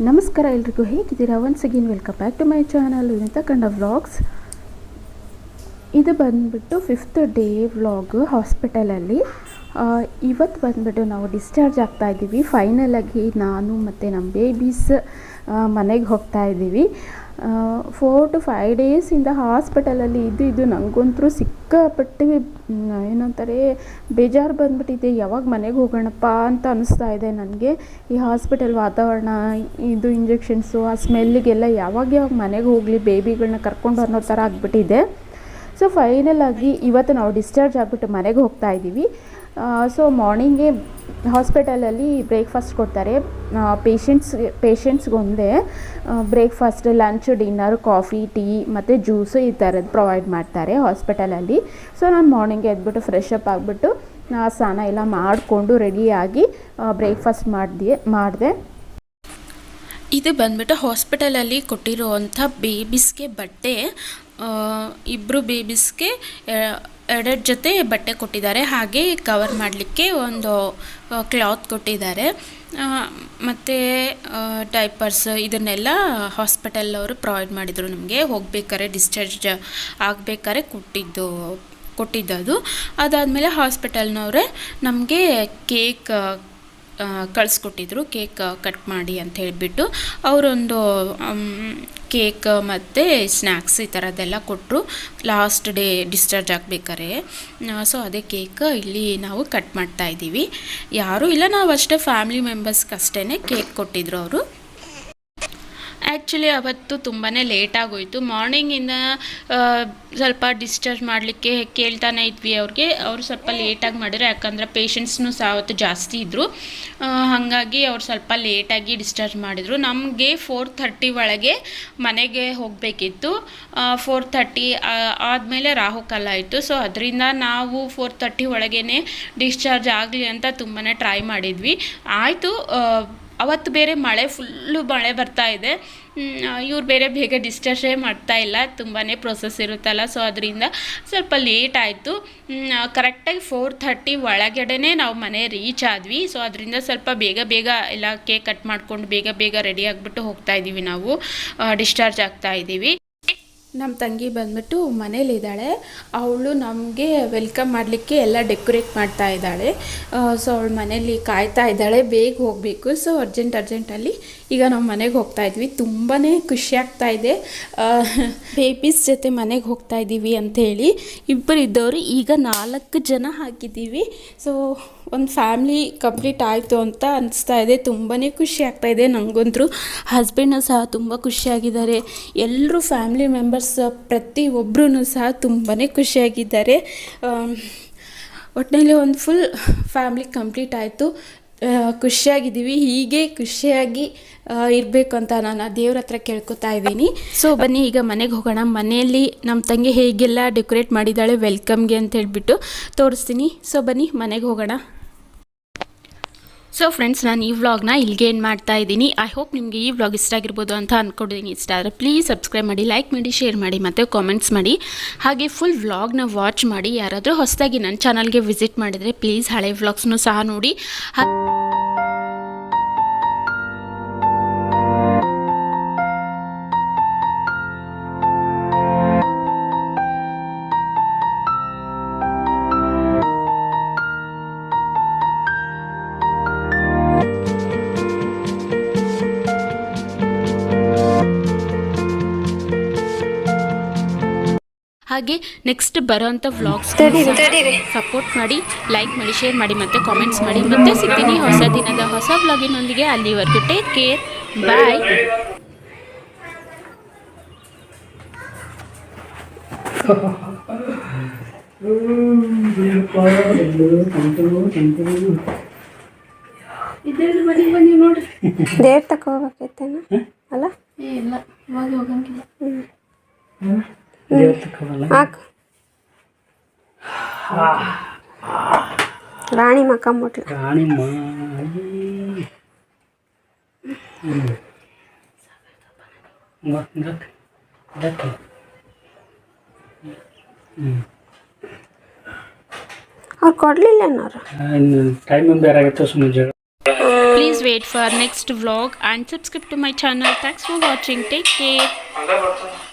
ನಮಸ್ಕಾರ ಎಲ್ರಿಗೂ ಹೇಗಿದ್ದೀರಾ? Once again welcome back to my channel ಅಂತ ಕಂಡ ವ್ಲಾಗ್ಸ್ ಇದು ಬಂದ್ಬಿಟ್ಟು ಫಿಫ್ತ್ ಡೇ ವ್ಲಾಗ್ ಹಾಸ್ಪಿಟಲಲ್ಲಿ ಇವತ್ತು ಬಂದ್ಬಿಟ್ಟು ನಾವು ಡಿಸ್ಚಾರ್ಜ್ ಆಗ್ತಾ ಇದ್ದೀವಿ ಫೈನಲಾಗಿ ನಾನು ಮತ್ತು ನಮ್ಮ ಬೇಬೀಸ್ ಮನೆಗೆ ಹೋಗ್ತಾ ಇದ್ದೀವಿ ಫೋರ್ ಟು ಫೈವ್ ಡೇಸಿಂದ ಹಾಸ್ಪಿಟಲಲ್ಲಿ ಇದ್ದು ಇದು ನನಗಂತೂ ಸಿಕ್ಕಾಪಟ್ಟೆ ಏನಂತಾರೆ, ಬೇಜಾರು ಬಂದುಬಿಟ್ಟಿದೆ. ಯಾವಾಗ ಮನೆಗೆ ಹೋಗೋಣಪ್ಪ ಅಂತ ಅನಿಸ್ತಾ ಇದೆ ನನಗೆ. ಈ ಹಾಸ್ಪಿಟಲ್ ವಾತಾವರಣ, ಇದು ಇಂಜೆಕ್ಷನ್ಸು ಆ ಸ್ಮೆಲ್ಲಿಗೆಲ್ಲ ಯಾವಾಗ ಯಾವಾಗ ಮನೆಗೆ ಹೋಗಲಿ ಬೇಬಿಗಳನ್ನ ಕರ್ಕೊಂಡು ಅನ್ನೋ ಥರ ಆಗಿಬಿಟ್ಟಿದೆ. ಸೊ ಫೈನಲ್ ಆಗಿ ಇವತ್ತು ನಾವು ಡಿಸ್ಚಾರ್ಜ್ ಆಗಿಬಿಟ್ಟು ಮನೆಗೆ ಹೋಗ್ತಾ ಇದ್ದೀವಿ ಸೊ ಮಾರ್ನಿಂಗೇ ಹಾಸ್ಪಿಟಲಲ್ಲಿ ಬ್ರೇಕ್ಫಾಸ್ಟ್ ಕೊಡ್ತಾರೆ. Patients ಪೇಷಂಟ್ಸ್ಗೊಂದೇ breakfast lunch dinner coffee tea ಮತ್ತು ಜ್ಯೂಸು ಈ ಥರದ್ದು ಪ್ರೊವೈಡ್ ಮಾಡ್ತಾರೆ ಹಾಸ್ಪಿಟಲಲ್ಲಿ. ಸೊ ನಾನು ಮಾರ್ನಿಂಗ್ ಎದ್ಬಿಟ್ಟು ಫ್ರೆಶ್ ಅಪ್ ಆಗಿಬಿಟ್ಟು ಸ್ನಾನ ಎಲ್ಲ ಮಾಡಿಕೊಂಡು ರೆಡಿಯಾಗಿ ಬ್ರೇಕ್ಫಾಸ್ಟ್ ಮಾಡಿದೆ ಮಾಡಿದೆ. ಇದು ಬಂದ್ಬಿಟ್ಟು ಹಾಸ್ಪಿಟಲಲ್ಲಿ ಕೊಟ್ಟಿರುವಂಥ ಬೇಬಿಸ್ಗೆ ಬಟ್ಟೆ ಇಬ್ಬರು ಬೇಬೀಸ್ಗೆ ಎರಡೆರಡು ಜೊತೆ ಬಟ್ಟೆ ಕೊಟ್ಟಿದ್ದಾರೆ. ಹಾಗೆ ಕವರ್ ಮಾಡಲಿಕ್ಕೆ ಒಂದು ಕ್ಲಾತ್ ಕೊಟ್ಟಿದ್ದಾರೆ. ಮತ್ತು ಡೈಪರ್ಸ್ ಇದನ್ನೆಲ್ಲ ಹಾಸ್ಪಿಟಲ್ನವರು ಪ್ರೊವೈಡ್ ಮಾಡಿದರು ನಮಗೆ. ಹೋಗ್ಬೇಕಾದ್ರೆ ಡಿಸ್ಚಾರ್ಜ್ ಆಗಬೇಕಾದ್ರೆ ಕೊಟ್ಟಿದ್ದು, ಕೊಟ್ಟಿದ್ದದು. ಅದಾದಮೇಲೆ ಹಾಸ್ಪಿಟಲ್ನವರೇ ನಮಗೆ ಕೇಕ್ ಕಳಿಸ್ಕೊಟ್ಟಿದ್ರು, ಕೇಕ್ ಕಟ್ ಮಾಡಿ ಅಂತ ಹೇಳಿಬಿಟ್ಟು ಅವರೊಂದು ಕೇಕ್ ಮತ್ತು ಸ್ನ್ಯಾಕ್ಸ್ ಈ ಥರದ್ದೆಲ್ಲ ಕೊಟ್ಟರು ಲಾಸ್ಟ್ ಡೇ ಡಿಸ್ಚಾರ್ಜ್ ಆಗಬೇಕಾರೆ ಸೊ ಅದೇ ಕೇಕ್ ಇಲ್ಲಿ ನಾವು ಕಟ್ ಮಾಡ್ತಾ ಇದ್ದೀವಿ. ಯಾರೂ ಇಲ್ಲ ನಾವು ಅಷ್ಟೇ ಫ್ಯಾಮಿಲಿ ಮೆಂಬರ್ಸ್ಗೆ ಅಷ್ಟೇ ಕೇಕ್ ಕೊಟ್ಟಿದ್ರು ಅವರು. ಆ್ಯಕ್ಚುಲಿ ಅವತ್ತು ತುಂಬಾ ಲೇಟ್ ಆಗೋಯಿತು. ಮಾರ್ನಿಂಗಿಂದ ಸ್ವಲ್ಪ ಡಿಸ್ಚಾರ್ಜ್ ಮಾಡಲಿಕ್ಕೆ ಕೇಳ್ತಾನೆ ಇದ್ವಿ ಅವ್ರಿಗೆ. ಅವರು ಸ್ವಲ್ಪ ಲೇಟಾಗಿ ಮಾಡಿದ್ರು, ಯಾಕಂದರೆ ಪೇಷಂಟ್ಸ್ನೂ ಸಹ ಅವತ್ತು ಜಾಸ್ತಿ ಇದ್ದರು ಹಾಗಾಗಿ ಅವ್ರು ಸ್ವಲ್ಪ ಲೇಟಾಗಿ ಡಿಸ್ಚಾರ್ಜ್ ಮಾಡಿದರು. ನಮಗೆ ಫೋರ್ ಥರ್ಟಿ ಒಳಗೆ ಮನೆಗೆ ಹೋಗಬೇಕಿತ್ತು. ಫೋರ್ ಥರ್ಟಿ ಆದಮೇಲೆ ರಾಹುಕಾಲ ಆಯಿತು. ಸೊ ಅದರಿಂದ ನಾವು ಫೋರ್ ಥರ್ಟಿ ಒಳಗೇ ಡಿಸ್ಚಾರ್ಜ್ ಆಗಲಿ ಅಂತ ತುಂಬಾ ಟ್ರೈ ಮಾಡಿದ್ವಿ. ಆಯಿತು ಅವತ್ತು ಬೇರೆ ಮಳೆ ಫುಲ್ಲು ಮಳೆ ಬರ್ತಾ ಇದೆ. ಇವ್ರು ಬೇರೆ ಬೇಗ ಡಿಸ್ಚಾರ್ಜೇ ಮಾಡ್ತಾ ಇಲ್ಲ. ತುಂಬಾ ಪ್ರೊಸೆಸ್ ಇರುತ್ತಲ್ಲ. ಸೊ ಅದರಿಂದ ಸ್ವಲ್ಪ ಲೇಟ್ ಆಯಿತು. ಕರೆಕ್ಟಾಗಿ ಫೋರ್ ಥರ್ಟಿ ಒಳಗಡೆನೇ ನಾವು ಮನೆ ರೀಚ್ ಆದ್ವಿ. ಸೊ ಅದರಿಂದ ಸ್ವಲ್ಪ ಬೇಗ ಬೇಗ ಎಲ್ಲ ಕೇಕ್ ಕಟ್ ಮಾಡ್ಕೊಂಡು ಬೇಗ ಬೇಗ ರೆಡಿ ಆಗಿಬಿಟ್ಟು ಹೋಗ್ತಾ ಇದ್ದೀವಿ ನಾವು. ಡಿಸ್ಚಾರ್ಜ್ ಆಗ್ತಾ ಇದ್ದೀವಿ ನಮ್ಮ ತಂಗಿ ಬಂದ್ಬಿಟ್ಟು ಮನೇಲಿದ್ದಾಳೆ. ಅವಳು ನಮಗೆ ವೆಲ್ಕಮ್ ಮಾಡಲಿಕ್ಕೆ ಎಲ್ಲ ಡೆಕೋರೇಟ್ ಮಾಡ್ತಾ ಇದ್ದಾಳೆ. ಸೊ ಅವಳು ಮನೇಲಿ ಕಾಯ್ತಾ ಇದ್ದಾಳೆ. ಬೇಗ ಹೋಗಬೇಕು. ಸೊ ಅರ್ಜೆಂಟ್ ಅರ್ಜೆಂಟಲ್ಲಿ ಈಗ ನಾವು ಮನೆಗೆ ಹೋಗ್ತಾ ಇದ್ವಿ. ತುಂಬಾ ಖುಷಿ ಆಗ್ತಾ ಇದೆ. ಬೇಬೀಸ್ ಜೊತೆ ಮನೆಗೆ ಹೋಗ್ತಾ ಇದ್ದೀವಿ ಅಂಥೇಳಿ ಇಬ್ಬರು ಇದ್ದವರು ಈಗ ನಾಲ್ಕು ಜನ ಹಾಕಿದ್ದೀವಿ. ಸೊ ಒಂದು ಫ್ಯಾಮ್ಲಿ ಕಂಪ್ಲೀಟ್ ಆಯಿತು ಅಂತ ಅನಿಸ್ತಾ ಇದೆ. ತುಂಬಾ ಖುಷಿ ಆಗ್ತಾ ಇದೆ ನನಗಂತೂ ಹಸ್ಬೆಂಡು ಸಹ ತುಂಬ ಖುಷಿಯಾಗಿದ್ದಾರೆ. ಎಲ್ಲರೂ ಫ್ಯಾಮ್ಲಿ ಮೆಂಬರ್ಸ್ ಪ್ರತಿ ಒಬ್ಬರೂ ಸಹ ತುಂಬಾ ಖುಷಿಯಾಗಿದ್ದಾರೆ. ಒಟ್ಟಿನಲ್ಲಿ ಒಂದು ಫುಲ್ ಫ್ಯಾಮ್ಲಿ ಕಂಪ್ಲೀಟ್ ಆಯಿತು. ಖುಷಿಯಾಗಿದ್ದೀವಿ. ಹೀಗೆ ಖುಷಿಯಾಗಿ ಇರಬೇಕು ಅಂತ ನಾನು ದೇವ್ರ ಹತ್ರ ಕೇಳ್ಕೊತಾ ಇದ್ದೀನಿ. ಸೊ, ಬನ್ನಿ, ಈಗ ಮನೆಗೆ ಹೋಗೋಣ. ಮನೆಯಲ್ಲಿ ನಮ್ಮ ತಂಗಿ ಹೇಗೆಲ್ಲ ಡೆಕೋರೇಟ್ ಮಾಡಿದ್ದಾಳೆ, ವೆಲ್ಕಮ್ಗೆ ಅಂತ ಹೇಳಿಬಿಟ್ಟು ತೋರಿಸ್ತೀನಿ. ಸೊ, ಬನ್ನಿ, ಮನೆಗೆ ಹೋಗೋಣ. ಸೊ ಫ್ರೆಂಡ್ಸ್ ನಾನು ಈ ವ್ಲಾಗ್ನ ಇಲ್ಲಿಗೆ ಏನು ಮಾಡ್ತಾ ಇದ್ದೀನಿ. ಐ ಹೋಪ್ ನಿಮಗೆ ಈ ವ್ಲಾಗ್ ಇಷ್ಟ ಆಗಿರ್ಬೋದು ಅಂತ ಅಂದ್ಕೊಂಡಿದ್ದೀನಿ ಇಷ್ಟ ಆದರೆ ಪ್ಲೀಸ್ ಸಬ್ಸ್ಕ್ರೈಬ್ ಮಾಡಿ ಲೈಕ್ ಮಾಡಿ ಶೇರ್ ಮಾಡಿ ಮತ್ತು ಕಾಮೆಂಟ್ಸ್ ಮಾಡಿ. ಹಾಗೆ ಫುಲ್ ವ್ಲಾಗ್ನ ವಾಚ್ ಮಾಡಿ. ಯಾರಾದರೂ ಹೊಸದಾಗಿ ನನ್ನ ಚಾನಲ್ಗೆ ವಿಸಿಟ್ ಮಾಡಿದರೆ ಪ್ಲೀಸ್ ಹಳೆ ವ್ಲಾಗ್ಸ್ನೂ ಸಹ ನೋಡಿ. ಹಾಗೆ ನೆಕ್ಸ್ಟ್ ಬರೋಂಥ ವ್ಲಾಗ್ಸ್ ಸಪೋರ್ಟ್ ಮಾಡಿ ಲೈಕ್ ಮಾಡಿ ಶೇರ್ ಮಾಡಿ ಮತ್ತು ಕಾಮೆಂಟ್ಸ್ ಮಾಡಿ. ಮತ್ತೆ ಸಿಗ್ತೀನಿ ಹೊಸ ದಿನದ ಹೊಸ ವ್ಲಾಗಿನೊಂದಿಗೆ ಅಲ್ಲಿವರೆಗೂ ಟೇಕ್ ಕೇರ್ ಬಾಯ್ ಅಲ್ಲ? ಇಲ್ಲ. ಇವಾಗ ಹೋಗಂಗಿಲ್ಲ. ಹಾಕು ರಾಣಿ ಮಕ್ಕ ಮುಟ್ಲ ರಾಣಿ ಮಾಡಿ ಅವ್ರು ಕೊಡ್ಲಿಲ್ಲ ಅನ್ನೋರು ಟೈಮ್ ಬೇರೆ ಆಗತ್ತೆ ಸುಮ್ಮನೆ ಜಗಳ please wait for next vlog and subscribe to my channel. Thanks for watching. Take care.